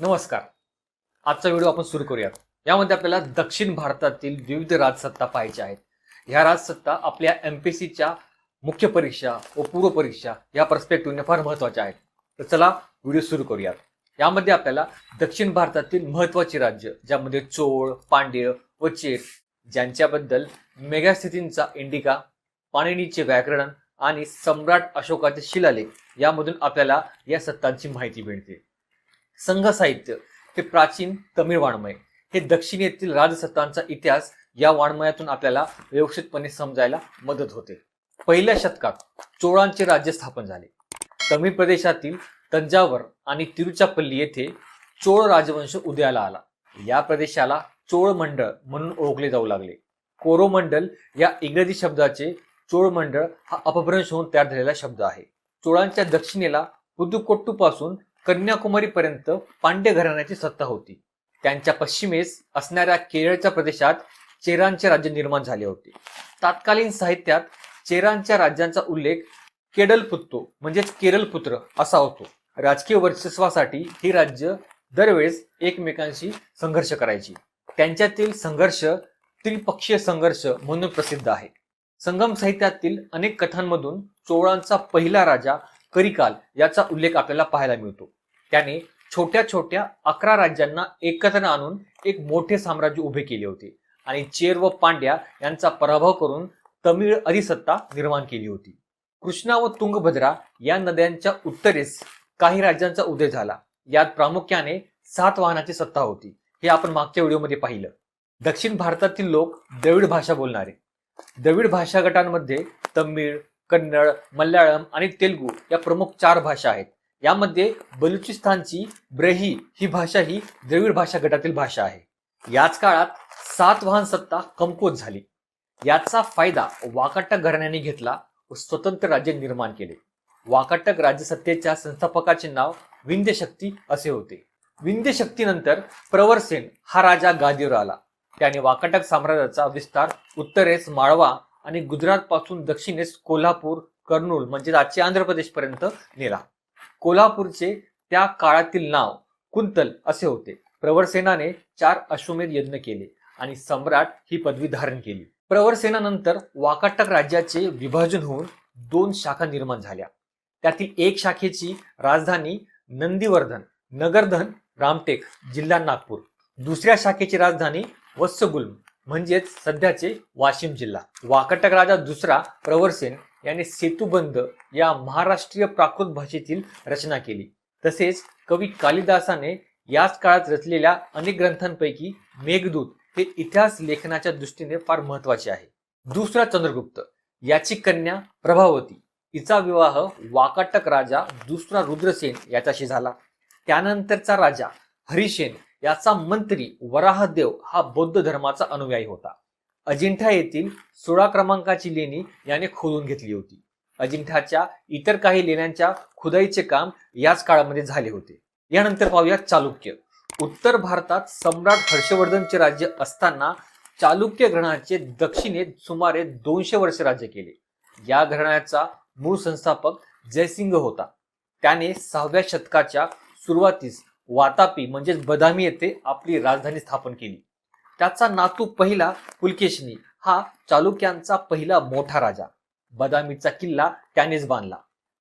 नमस्कार. आजचा व्हिडिओ आपण सुरू करूयात. यामध्ये आपल्याला दक्षिण भारतातील विविध राजसत्ता पाहायच्या आहेत. ह्या राजसत्ता आपल्या एम पी सीच्या मुख्य परीक्षा व पूर्व परीक्षा या पर्स्पेक्टिव्हने फार महत्त्वाच्या आहेत. तर चला व्हिडिओ सुरू करूयात. यामध्ये आपल्याला दक्षिण भारतातील महत्वाची राज्य ज्यामध्ये चोळ पांड्य व चेर ज्यांच्याबद्दल मेगास्थितींचा इंडिका पाणिनीचे व्याकरण आणि सम्राट अशोकाचे शिलालेख यामधून आपल्याला या सत्तांची माहिती मिळते. संघ साहित्य हे प्राचीन तमिळ वाङ्मय. हे दक्षिणेतील राजसत्तांचा इतिहास या वाङ्मयातून आपल्याला व्यवस्थितपणे समजायला मदत होते. पहिल्या शतकात चोळांचे राज्य स्थापन झाले. तमिळ प्रदेशातील तंजावर आणि तिरुचापल्ली येथे चोळ राजवंश उदयाला आला. या प्रदेशाला चोळ मंडळ म्हणून ओळखले जाऊ लागले. कोरोमंडल या इंग्रजी शब्दाचे चोळ मंडळ हा अपभ्रंश होऊन तयार झालेला शब्द आहे. चोळांच्या दक्षिणेला पुदुकोट्टू पासून कन्याकुमारी पर्यंत पांड्य घराण्याची सत्ता होती. त्यांच्या पश्चिमेस असणाऱ्या केरळच्या प्रदेशात चेरांचे राज्य निर्माण झाले होते. तत्कालीन साहित्यात चेरांच्या राज्यांचा उल्लेख केडलपुत्तो म्हणजेच केरळपुत्र असा होतो. राजकीय वर्चस्वासाठी ही राज्य दरवेळेस एकमेकांशी संघर्ष करायची. त्यांच्यातील संघर्ष त्रिपक्षीय संघर्ष म्हणून प्रसिद्ध आहे. संगम साहित्यातील अनेक कथांमधून चोळांचा पहिला राजा करिकाल याचा उल्लेख आपल्याला पाहायला मिळतो. त्याने छोट्या छोट्या अकरा राज्यांना एकत्र आणून एक मोठे साम्राज्य उभे केले होते. आणि चेर व पांड्या यांचा पराभव करून तमिळ अधिसत्ता निर्माण केली होती. कृष्णा व तुंगभद्रा या नद्यांच्या उत्तरेस काही राज्यांचा उदय झाला. यात प्रामुख्याने सात वाहनाची सत्ता होती. हे आपण मागच्या व्हिडिओमध्ये पाहिलं. दक्षिण भारतातील लोक द्रविड भाषा बोलणारे. द्रविड भाषा गटांमध्ये तमिळ कन्नड मल्याळम आणि तेलुगू या प्रमुख चार भाषा आहेत. यामध्ये बलुचिस्तानची ब्रही ही भाषा ही द्रविड भाषा गटातील भाषा आहे. याच काळात सातवाहन सत्ता कमकुवत झाली. याचा फायदा वाकाटक घराण्याने घेतला व स्वतंत्र राज्य निर्माण केले. वाकाटक राज्यसत्तेच्या संस्थापकाचे नाव विंध्यशक्ती असे होते. विंध्यशक्तीनंतर प्रवरसेन हा राजा गादीवर आला. त्याने वाकाटक साम्राज्याचा विस्तार उत्तरेस माळवा आणि गुजरात पासून दक्षिणेस कोल्हापूर कर्नूल म्हणजे आजचे आंध्र प्रदेश पर्यंत नेला. कोल्हापूरचे त्या काळातील नाव कुंतल असे होते. प्रवरसेनाने चार अश्वमेध यज्ञ केले आणि सम्राट ही पदवी धारण केली. प्रवरसेनानंतर वाकाटक राज्याचे विभाजन होऊन दोन शाखा निर्माण झाल्या. त्यातील एक शाखेची राजधानी नंदीवर्धन नगरधन रामटेक जिल्हा नागपूर. दुसऱ्या शाखेची राजधानी वत्सगुल्म. म्हणजेच सध्याचे वाशिम जिल्हा. वाकटक राजा दुसरा प्रवरसेन याने सेतुबंध या महाराष्ट्रीय प्राकृत भाषेतील रचना केली. तसेच कवी कालिदासाने याच काळात रचलेल्या अनेक ग्रंथांपैकी मेघदूत हे इतिहास लेखनाच्या दृष्टीने फार महत्त्वाचे आहे. दुसरा चंद्रगुप्त याची कन्या प्रभावती हिचा विवाह वाकाटक राजा दुसरा रुद्रसेन याच्याशी झाला. त्यानंतरचा राजा हरिसेन याचा मंत्री वराहदेव हा बौद्ध धर्माचा अनुयायी होता. अजिंठा येथील सोळा क्रमांकाची लेणी याने खोदून घेतली होती. अजिंठाच्या इतर काही लेण्यांच्या खुदाईचे काम याच काळामध्ये झाले होते. यानंतर पाहूया चालुक्य. उत्तर भारतात सम्राट हर्षवर्धनचे राज्य असताना चालुक्य घराण्याचे दक्षिणेत सुमारे दोनशे वर्ष राज्य केले. या घराण्याचा मूळ संस्थापक जयसिंग होता. त्याने सहाव्या शतकाच्या सुरुवातीस वातापी म्हणजेच बदामी येथे आपली राजधानी स्थापन केली. त्याचा नातू पहिला पुलकेशनी हा चालुक्यांचा पहिला मोठा राजा. बदामीचा किल्ला त्यानेच बांधला.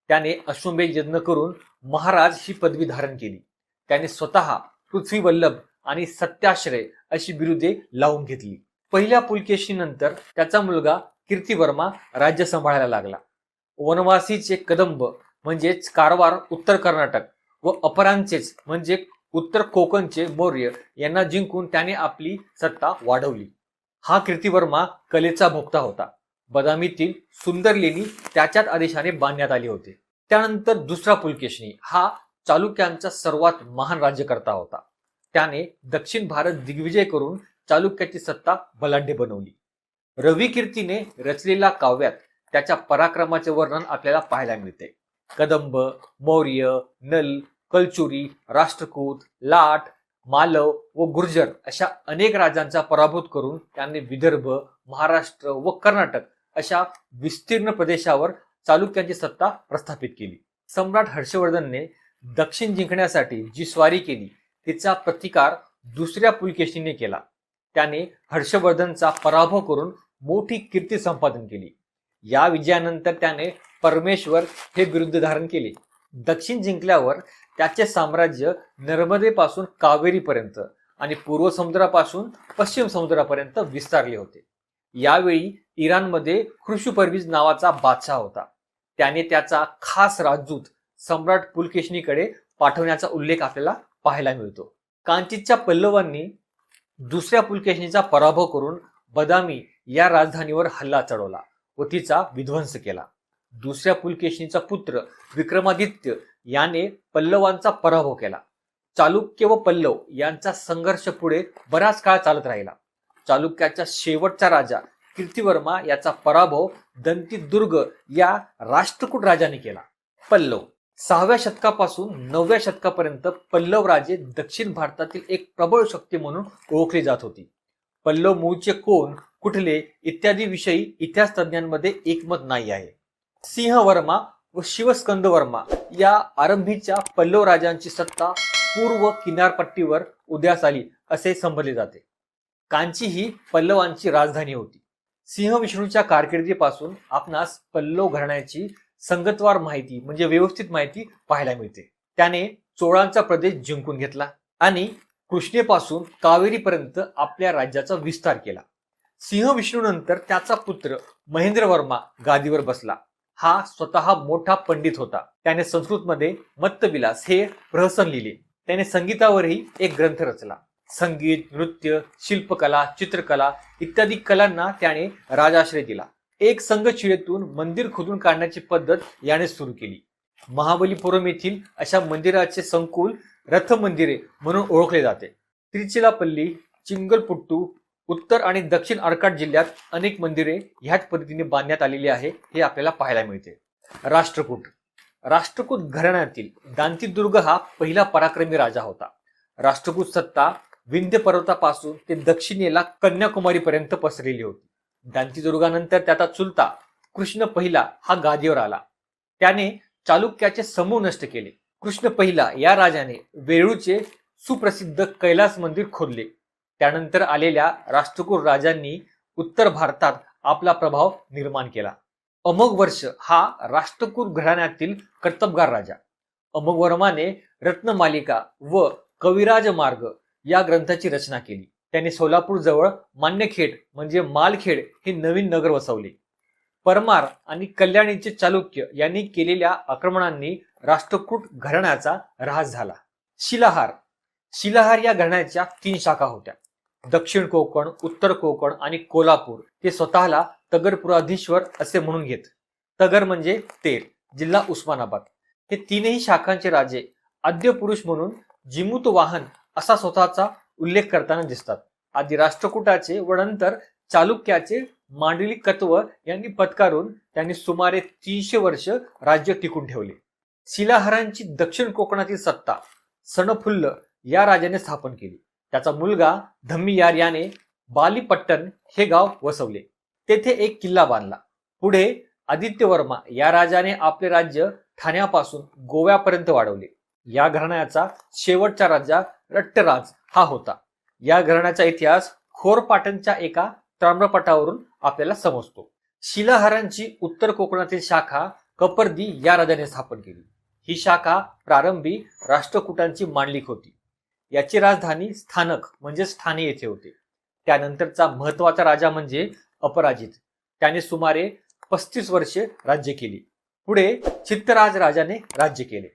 त्याने अश्वमेध यज्ञ करून महाराज ही पदवी धारण केली. त्याने स्वतः पृथ्वी वल्लभ आणि सत्याश्रय अशी बिरुदे लावून घेतली. पहिल्या पुलकेशीनंतर त्याचा मुलगा कीर्तिवर्मा राज्य सांभाळायला लागला. वनवासीचे कदंब म्हणजेच कारवार उत्तर कर्नाटक व अपरांचेच म्हणजे उत्तर कोकणचे मौर्य यांना जिंकून त्याने आपली सत्ता वाढवली. हा कीर्तिवर्मा कलेचा भोक्ता होता. बदामीतील सुंदर लेणी त्याच्याच आदेशाने बांधण्यात आली होती. त्यानंतर दुसरा पुलकेशनी हा चालुक्यांचा सर्वात महान राज्यकर्ता होता. त्याने दक्षिण भारत दिग्विजय करून चालुक्याची सत्ता बलाढ्य बनवली. रवी कीर्तीने रचलेल्या काव्यात त्याच्या पराक्रमाचे वर्णन आपल्याला पाहायला मिळते. कदंब मौर्य नल कलचुरी राष्ट्रकूत लाट मालव व गुर्जर अशा अनेक राजांचा पराभूत करून त्यांनी विदर्भ महाराष्ट्र व कर्नाटक अशा विस्तीर्ण प्रदेशावर चालुक्यांची सत्ता प्रस्थापित केली. सम्राट हर्षवर्धनने दक्षिण जिंकण्यासाठी जी स्वारी केली तिचा प्रतिकार दुसऱ्या पुलकेशीने केला. त्याने हर्षवर्धनचा पराभव करून मोठी कीर्ती संपादन केली. या विजयानंतर त्याने परमेश्वर हे बिरुद्ध धारण केले. दक्षिण जिंकल्यावर त्याचे साम्राज्य नर्मदेपासून कावेरीपर्यंत आणि पूर्व समुद्रापासून पश्चिम समुद्रापर्यंत विस्तारले होते. यावेळी इराणमध्ये खुर्शुपरवीज नावाचा बादशाह होता. त्याने त्याचा खास राजदूत सम्राट पुलकेशनीकडे पाठवण्याचा उल्लेख आपल्याला पाहायला मिळतो. कांचीच्या पल्लवांनी दुसऱ्या पुलकेशनीचा पराभव करून बदामी या राजधानीवर हल्ला चढवला व तिचा विध्वंस केला. दुसऱ्या पुलकेशनीचा पुत्र विक्रमादित्य याने पल्लवांचा पराभव केला. चालुक्य व पल्लव यांचा संघर्ष पुढे बराच काळ चालत राहिला. चालुक्याचा शेवटचा राजा कीर्तिवर्मा याचा पराभव दंतीदुर्ग या राष्ट्रकूट राजाने केला. पल्लव सहाव्या शतकापासून नवव्या शतकापर्यंत पल्लव राजे दक्षिण भारतातील एक प्रबळ शक्ती म्हणून ओळखली जात होती. पल्लव मूळचे कोण कुठले इत्यादी विषयी इतिहास तज्ञांमध्ये एकमत नाही आहे. सिंहवर्मा व शिवस्कंदवर्मा या आरंभीच्या पल्लव राजांची सत्ता पूर्व किनारपट्टीवर उदयास आली असे संबोधले जाते. कांची ही पल्लवांची राजधानी होती. सिंह विष्णूच्या कारकिर्दीपासून आपणास पल्लव घराण्याची संगतवार माहिती म्हणजे व्यवस्थित माहिती पाहायला मिळते. त्याने चोळांचा प्रदेश जिंकून घेतला आणि कृष्णेपासून कावेरीपर्यंत आपल्या राज्याचा विस्तार केला. सिंह विष्णूनंतर त्याचा पुत्र महेंद्रवर्मा गादीवर बसला. हा स्वतः मोठा पंडित होता. त्याने संस्कृतमध्ये मत्तविलास हे प्रहसन लिहिले. त्याने संगीतावरही एक ग्रंथ रचला. संगीत नृत्य शिल्पकला चित्रकला इत्यादी कलांना त्याने राजाश्रय दिला. एक संघचिरेतून मंदिर खोदून काढण्याची पद्धत याने सुरू केली. महाबलीपुरम येथील अशा मंदिराचे संकुल रथ मंदिरे म्हणून ओळखले जाते. त्रिचिलापल्ली चिंगलपुट्टू उत्तर आणि दक्षिण आर्काट जिल्ह्यात अनेक मंदिरे ह्याच पद्धतीने बांधण्यात आलेली आहे हे आपल्याला पाहायला मिळते. राष्ट्रकूट. राष्ट्रकूट घराण्यातील दांतीदुर्ग हा पहिला पराक्रमी राजा होता. राष्ट्रकूट सत्ता विंध्य पर्वतापासून ते दक्षिणेला कन्याकुमारीपर्यंत पसरलेली होती. दांतीदुर्गानंतर त्याचा चुलता कृष्ण पहिला हा गादीवर आला. त्याने चालुक्याचे समूह नष्ट केले. कृष्ण पहिला या राजाने वेळूचे सुप्रसिद्ध कैलास मंदिर खोदले. त्यानंतर आलेल्या राष्ट्रकूट राजांनी उत्तर भारतात आपला प्रभाव निर्माण केला. अमोघ वर्ष हा राष्ट्रकूट घराण्यातील कर्तबगार राजा. अमोघवर्माने रत्नमालिका व कविराज मार्ग या ग्रंथाची रचना केली. त्याने सोलापूर जवळ मान्यखेड म्हणजे मालखेड हे नवीन नगर वसवले. परमार आणि कल्याणीचे चालुक्य यांनी केलेल्या आक्रमणांनी राष्ट्रकूट घराण्याचा ऱ्हास झाला. शिलाहार. शिलाहार या घराण्याच्या तीन शाखा होत्या. दक्षिण कोकण उत्तर कोकण आणि कोल्हापूर ते स्वतःला तगरपुराधीश्वर असे म्हणून घेत. तगर म्हणजे तेर जिल्हा उस्मानाबाद. हे तीनही शाखांचे राजे आद्य पुरुष म्हणून जिमूत वाहन असा स्वतःचा उल्लेख करताना दिसतात. आधी राष्ट्रकूटाचे व नंतर चालुक्याचे मांडलिकत्व यांनी पत्कारून त्यांनी सुमारे तीनशे वर्ष राज्य टिकून ठेवले. शिलाहारांची दक्षिण कोकणातील सत्ता सणफुल्ल या राजाने स्थापन केली. त्याचा मुलगा धम्मीयार याने बालीपट्टण हे गाव वसवले. तेथे एक किल्ला बांधला. पुढे आदित्यवर्मा या राजाने आपले राज्य ठाण्यापासून गोव्यापर्यंत वाढवले. या घराण्याचा शेवटचा राजा रट्टराज हा होता. या घराण्याचा इतिहास खोरपाटणच्या एका ताम्रपटावरून आपल्याला समजतो. शिलाहारांची उत्तर कोकणातील शाखा कपर्दी या राजाने स्थापन केली. ही शाखा प्रारंभी राष्ट्रकूटांची मांडलिक होती. याची राजधानी स्थानक म्हणजे ठाणे येथे होते. त्यानंतरचा महत्त्वाचा राजा म्हणजे अपराजित. त्याने सुमारे पस्तीस वर्षे राज्य केली. पुढे चित्तराज राजाने राज्य केले.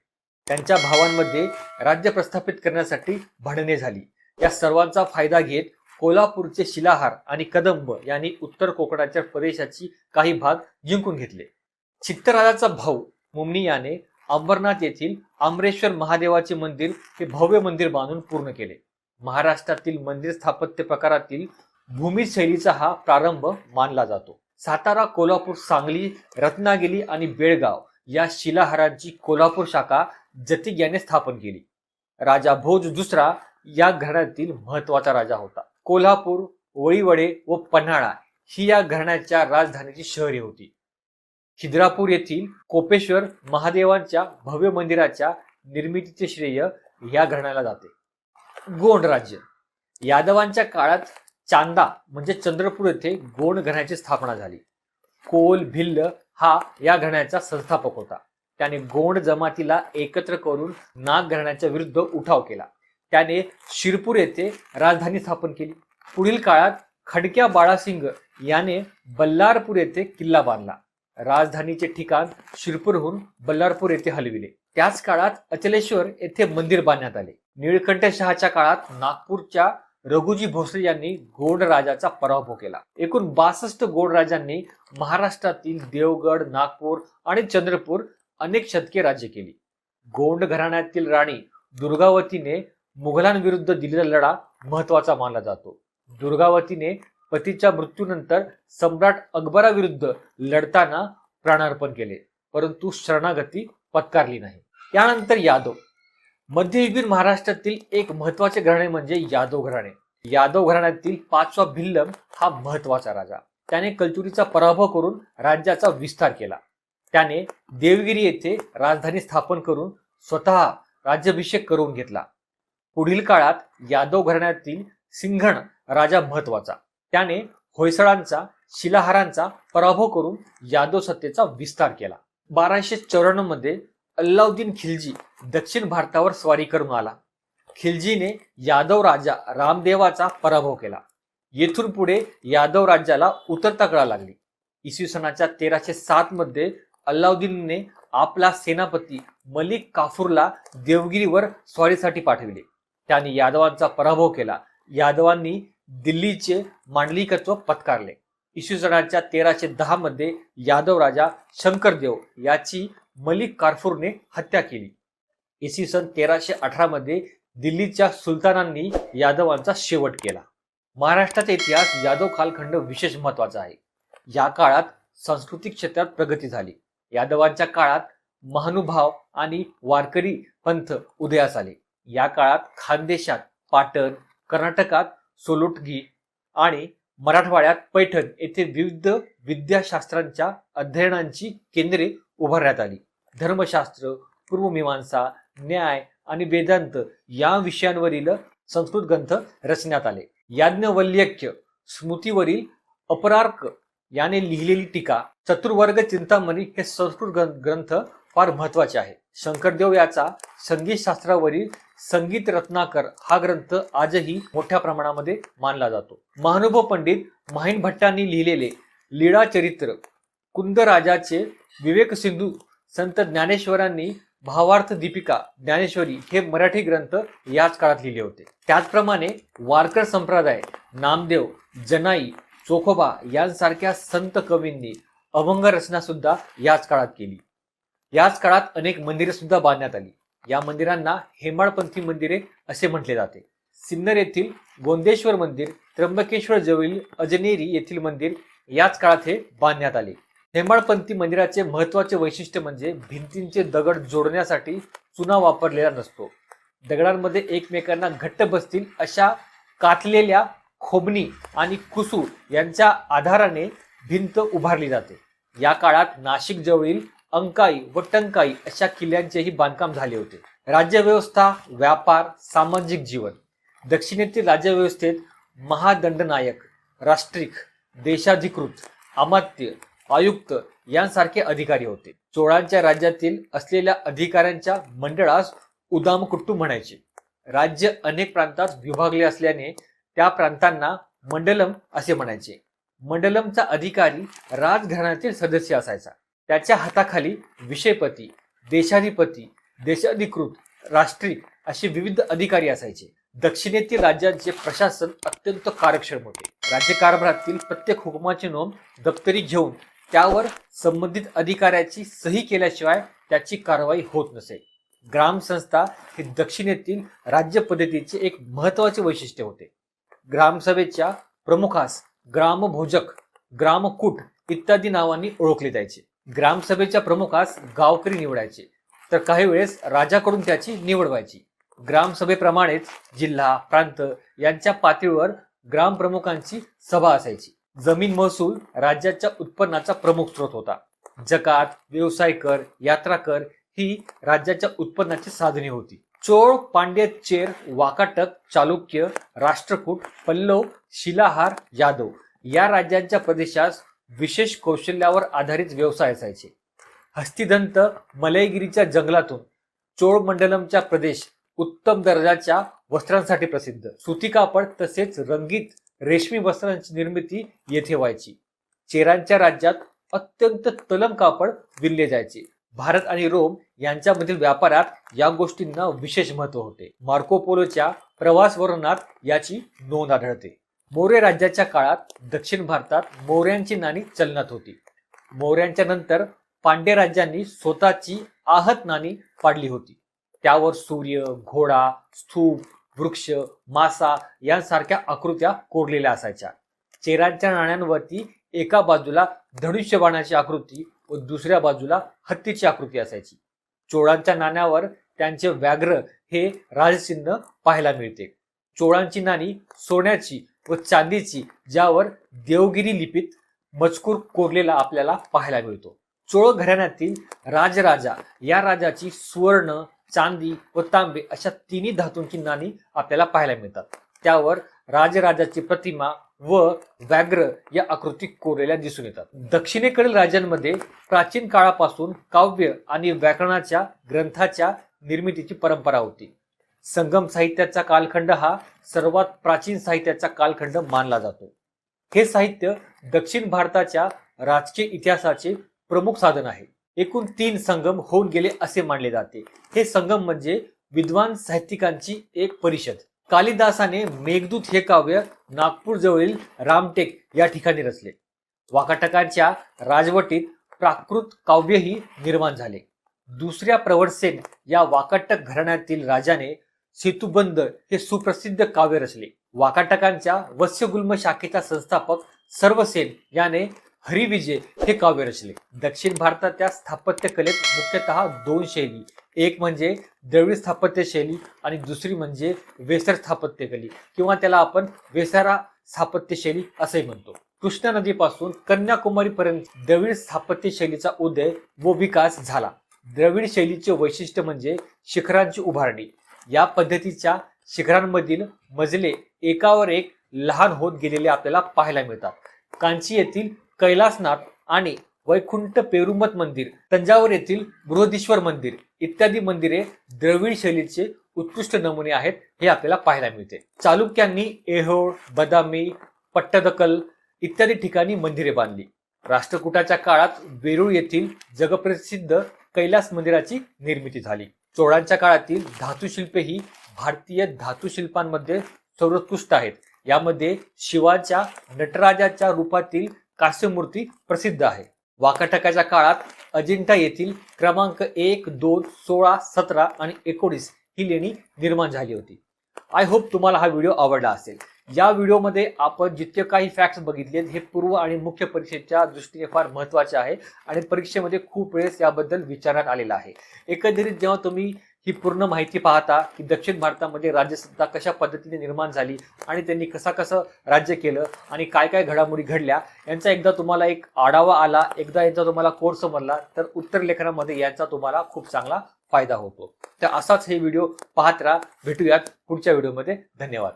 त्यांच्या भावांमध्ये राज्य प्रस्थापित करण्यासाठी भांडणे झाली. या सर्वांचा फायदा घेत कोल्हापूरचे शिलाहार आणि कदंब यांनी उत्तर कोकणाच्या प्रदेशाची काही भाग जिंकून घेतले. चित्तराजाचा भाऊ मुमनी याने अंबरनाथ येथील आमरेश्वर महादेवाचे मंदिर हे भव्य मंदिर बांधून पूर्ण केले. महाराष्ट्रातील मंदिर स्थापत्य प्रकारातील भूमी शैलीचा हा प्रारंभ मानला जातो. सातारा कोल्हापूर सांगली रत्नागिरी आणि बेळगाव या शिलाहारांची कोल्हापूर शाखा जतिक याने स्थापन केली. राजा भोज दुसरा या घराण्यातील महत्त्वाचा राजा होता. कोल्हापूर वळीवडे व पन्हाळा ही या घराण्याच्या राजधानीची शहरे होती. खिद्रापूर येथील कोपेश्वर महादेवांच्या भव्य मंदिराच्या निर्मितीचे श्रेय या घराण्याला जाते. गोंड राज्य. यादवांच्या काळात चांदा म्हणजे चंद्रपूर येथे गोंड घराण्याची स्थापना झाली. कोल भिल्ल हा या घराण्याचा संस्थापक होता. त्याने गोंड जमातीला एकत्र करून नाग घराण्याच्या विरुद्ध उठाव केला. त्याने शिरपूर येथे राजधानी स्थापन केली. पुढील काळात खडक्या बाळासिंग याने बल्लारपूर येथे किल्ला बांधला. राजधानीचे ठिकाण शिरपूरहून बल्लारपूर येथे हलविले. त्याच काळात अचलेश्वर येथे मंदिर बांधण्यात आले. निळकंठ शहाच्या काळात नागपूरच्या रघुजी भोसले यांनी गोड राजाचा पराभव केला. एकूण बासष्ट गोड राजांनी महाराष्ट्रातील देवगड नागपूर आणि चंद्रपूर अनेक शतके राज्य केली. गोंड घराण्यातील राणी दुर्गावतीने मुघलांविरुद्ध दिलेला लढा महत्त्वाचा मानला जातो. दुर्गावतीने पतीच्या मृत्यूनंतर सम्राट अकबराविरुद्ध लढताना प्राणार्पण केले. परंतु शरणागती पत्कारली नाही. त्यानंतर यादव. मध्ययुगीन महाराष्ट्रातील एक महत्त्वाचे घराणे म्हणजे यादव घराणे. यादव घराण्यातील पाचवा भिल्लम हा महत्त्वाचा राजा. त्याने कलचुरीचा पराभव करून राज्याचा विस्तार केला. त्याने देवगिरी येथे राजधानी स्थापन करून स्वतः राज्याभिषेक करून घेतला. पुढील काळात यादव घराण्यातील सिंघण राजा महत्त्वाचा त्याने होयसळांचा शिलाहारांचा पराभव करून यादव सत्तेचा विस्तार केला. बाराशे चौऱ्याण्णवमध्ये अल्लाउद्दीन खिलजी दक्षिण भारतावर स्वारी करून आला. खिलजीने यादव राजा रामदेवाचा पराभव केला. येथून पुढे यादव राज्याला उतरता कळा लागली. इसवी सनाच्या तेराशे सात मध्ये अल्लाउद्दीनने आपला सेनापती मलिक काफूरला देवगिरीवर स्वारीसाठी पाठविले. त्याने यादवांचा पराभव केला. यादवांनी दिल्लीचे मांडलिकत्व पत्कारले. इसवी सणाच्या तेराशे दहा मध्ये यादव राजा शंकरदेव याची मलिक कारफूरने हत्या केली. इसवी सन तेराशे अठरा मध्ये दिल्लीच्या सुलतानांनी यादवांचा शेवट केला. महाराष्ट्राचा इतिहास यादव कालखंड विशेष महत्त्वाचा आहे. या काळात सांस्कृतिक क्षेत्रात प्रगती झाली. यादवांच्या काळात महानुभाव आणि वारकरी पंथ उदयास आले. या काळात खानदेशात पाटण कर्नाटकात सोलोटगी आणि मराठवाड्यात पैठण येथे विविध विद्याशास्त्रांच्या अध्ययनांची केंद्रे उभारण्यात आली. धर्मशास्त्र पूर्वमीमांसा न्याय आणि वेदांत या विषयांवरील संस्कृत ग्रंथ रचण्यात आले. याज्ञवल्यक्य स्मृतीवरील अपरार्क याने लिहिलेली टीका चतुर्वर्ग चिंतामणी हे संस्कृत ग्रंथ फार महत्त्वाचे आहे. शंकरदेव याचा संगीतशास्त्रावरील संगीत रत्नाकर हा ग्रंथ आजही मोठ्या प्रमाणामध्ये मानला जातो. महानुभव पंडित माहीन भट्टांनी लिहिलेले लीळा चरित्र कुंदराजाचे विवेक सिंधू संत ज्ञानेश्वरांनी भावार्थ दीपिका ज्ञानेश्वरी हे मराठी ग्रंथ याच काळात लिहिले होते. त्याचप्रमाणे वारकर संप्रदाय नामदेव जनाई चोखोबा यांसारख्या संत कवींनी अभंग रचना सुद्धा याच काळात केली. याच काळात अनेक मंदिरे सुद्धा बांधण्यात आली. या मंदिरांना हेमाळपंथी मंदिरे असे म्हटले जाते. सिन्नर येथील गोंदेश्वर मंदिर त्र्यंबकेश्वर जवळील अजनेरी येथील मंदिर याच काळात हे बांधण्यात आले. हेमाळपंथी मंदिराचे महत्त्वाचे वैशिष्ट्य म्हणजे भिंतींचे दगड जोडण्यासाठी चुना वापरलेला नसतो. दगडांमध्ये एकमेकांना घट्ट बसतील अशा कातलेल्या खोबणी आणि कुसू यांच्या आधाराने भिंत उभारली जाते. या काळात नाशिक जवळील अंकाई व टंकाई अशा किल्ल्यांचेही बांधकाम झाले होते. राज्यव्यवस्था व्यापार सामाजिक जीवन. दक्षिणेतील राज्यव्यवस्थेत महादंडनायक राष्ट्रिक देशाधिकृत अमात्य आयुक्त यांसारखे अधिकारी होते. चोळांच्या राज्यातील असलेल्या अधिकाऱ्यांच्या मंडळास उदामकुट्टू म्हणायचे. राज्य अनेक प्रांतात विभागले असल्याने त्या प्रांतांना मंडलम असे म्हणायचे. मंडलमचा अधिकारी राजघराण्यातील सदस्य असायचा. त्याच्या हाताखाली विषयपती देशाधिपती देशाधिकृत राष्ट्रीय असे विविध अधिकारी असायचे. दक्षिणेतील राज्यांचे प्रशासन अत्यंत कार्यक्षम होते. राज्यकारभारातील प्रत्येक हुकुमाची नोंद दप्तरी घेऊन त्यावर संबंधित अधिकाऱ्याची सही केल्याशिवाय त्याची कारवाई होत नसे. ग्रामसंस्था हे दक्षिणेतील राज्य पद्धतीचे एक महत्त्वाचे वैशिष्ट्य होते. ग्रामसभेच्या प्रमुखास ग्रामभोजक ग्रामकूट इत्यादी नावांनी ओळखले जायचे. ग्रामसभेच्या प्रमुखास गावकरी निवडायचे. तर काही वेळेस राजाकडून त्याची निवड व्हायची. ग्रामसभेप्रमाणेच जिल्हा प्रांत यांच्या पातळीवर ग्रामप्रमुखांची सभा असायची. जमीन महसूल राज्याच्या उत्पन्नाचा प्रमुख स्रोत होता. जकात व्यवसाय कर यात्रा कर ही राज्याच्या उत्पन्नाची साधने होती. चोळ पांडे चेर वाकाटक चालुक्य राष्ट्रकूट पल्लव शिलाहार यादव या राज्यांच्या प्रदेशास विशेष कौशल्यावर आधारित व्यवसाय असायचे. हस्तिदंत मलयगिरीच्या जंगलातून चोळमंडलमच्या प्रदेश उत्तम दर्जाच्या वस्त्रांसाठी प्रसिद्ध. सुती कापड तसेच रंगीत रेशमी वस्त्रांची निर्मिती येथे व्हायची. चेरांच्या राज्यात अत्यंत तलम कापड विणले जायचे. भारत आणि रोम यांच्यामधील व्यापारात या गोष्टींना विशेष महत्त्व होते. मार्को पोलोच्या प्रवास वर्णनात याची नोंद आढळते. मौर्य राज्याच्या काळात दक्षिण भारतात मौर्यांची नाणी चलनात होती. मौर्यांच्या नंतर पांड्य राज्यांनी स्वतःची आहत नाणी पाडली होती. त्यावर सूर्य घोडा स्तूप वृक्ष मासा यांसारख्या आकृत्या कोरलेल्या असायच्या. चेरांच्या नाण्यांवरती एका बाजूला धनुष्यबाणाची आकृती व दुसऱ्या बाजूला हत्तीची आकृती असायची. चोळांच्या नाण्यावर त्यांचे व्याघ्र हे राजचिन्ह पाहायला मिळते. चोळांची नाणी सोन्याची व चांदीची ज्यावर देवगिरी लिपीत मजकूर कोरलेला आपल्याला पाहायला मिळतो. चोळ घराण्यातील राजराजा या राजाची सुवर्ण चांदी व तांबे अशा तिन्ही धातूंची नाणी आपल्याला पाहायला मिळतात. त्यावर राजराजाची प्रतिमा व व्याघ्र या आकृती कोरलेल्या दिसून येतात. दक्षिणेकडील राज्यांमध्ये प्राचीन काळापासून काव्य आणि व्याकरणाच्या ग्रंथाच्या निर्मितीची परंपरा होती. संगम साहित्याचा कालखंड हा सर्वात प्राचीन साहित्याचा कालखंड मानला जातो. हे साहित्य दक्षिण भारताच्या राजकीय इतिहासाचे प्रमुख साधन आहे. एकूण तीन संगम होऊन गेले असे मानले जाते. हे संगम म्हणजे विद्वान साहित्यिकांची एक परिषद. कालिदासाने मेघदूत हे काव्य नागपूर जवळील रामटेक या ठिकाणी रचले. वाकाटकांच्या राजवटीत प्राकृत काव्यही निर्माण झाले. दुसऱ्या प्रवरसेन या वाकाटक घराण्यातील राजाने सेतुबंद हे सुप्रसिद्ध काव्य रचले. वाकाटकांच्या वत्स्यगुल्म शाखेचा संस्थापक सर्वसेन याने हरिविजय हे काव्य रचले. दक्षिण भारताच्या स्थापत्य कलेत मुख्यतः दोन शैली. एक म्हणजे द्रविड स्थापत्य शैली आणि दुसरी म्हणजे वेसर स्थापत्य कली किंवा त्याला आपण वेसारा स्थापत्य शैली असेही म्हणतो. कृष्णा नदीपासून कन्याकुमारी पर्यंत द्रविड स्थापत्य शैलीचा उदय व विकास झाला. द्रविड शैलीचे वैशिष्ट्य म्हणजे शिखरांची उभारणी. या पद्धतीच्या शिखरांमधील मजले एकावर एक लहान होत गेलेले आपल्याला पाहायला मिळतात. कांची येथील कैलासनाथ आणि वैकुंठ पेरुमत मंदिर तंजावर येथील बृहदेश्वर मंदिर इत्यादी मंदिरे द्रविड शैलीचे उत्कृष्ट नमुने आहेत हे आपल्याला पाहायला मिळते. चालुक्यांनी एहोळ बदामी पट्टदकल इत्यादी ठिकाणी मंदिरे बांधली. राष्ट्रकूटाच्या काळात वेरूळ येथील जगप्रसिद्ध कैलास मंदिराची निर्मिती झाली. चोळांच्या काळातील धातुशिल्पे ही भारतीय धातुशिल्पांमध्ये सर्वोत्कृष्ट आहेत. यामध्ये शिवाच्या नटराजाच्या रूपातील कास्यमूर्ती प्रसिद्ध आहे. वाकाटकाच्या काळात अजिंठा येथील क्रमांक एक दोन सोळा सतरा आणि एकोणीस ही लेणी निर्माण झाली होती. आय होप तुम्हाला हा व्हिडिओ आवडला असेल. या व्हिडिओमध्ये आपण जितके काही फॅक्ट्स बघितले हे पूर्व आणि मुख्य परीक्षेच्या दृष्टीने फार महत्त्वाचे आहे आणि परीक्षेमध्ये खूप वेळेस याबद्दल विचारण्यात आलेला आहे. एकंदरीत जेव्हा तुम्ही ही पूर्ण माहिती पाहता की दक्षिण भारतामध्ये राज्यसत्ता कशा पद्धतीने निर्माण झाली आणि त्यांनी कसा कसं राज्य केलं आणि काय काय घडामोडी घडल्या यांचा एकदा तुम्हाला एक आढावा आला एकदा यांचा तुम्हाला कोर्स समजला तर उत्तर लेखनामध्ये याचा तुम्हाला खूप चांगला फायदा होतो. तर असाच हे व्हिडिओ पाहत राहा. भेटूयात पुढच्या व्हिडिओमध्ये. धन्यवाद.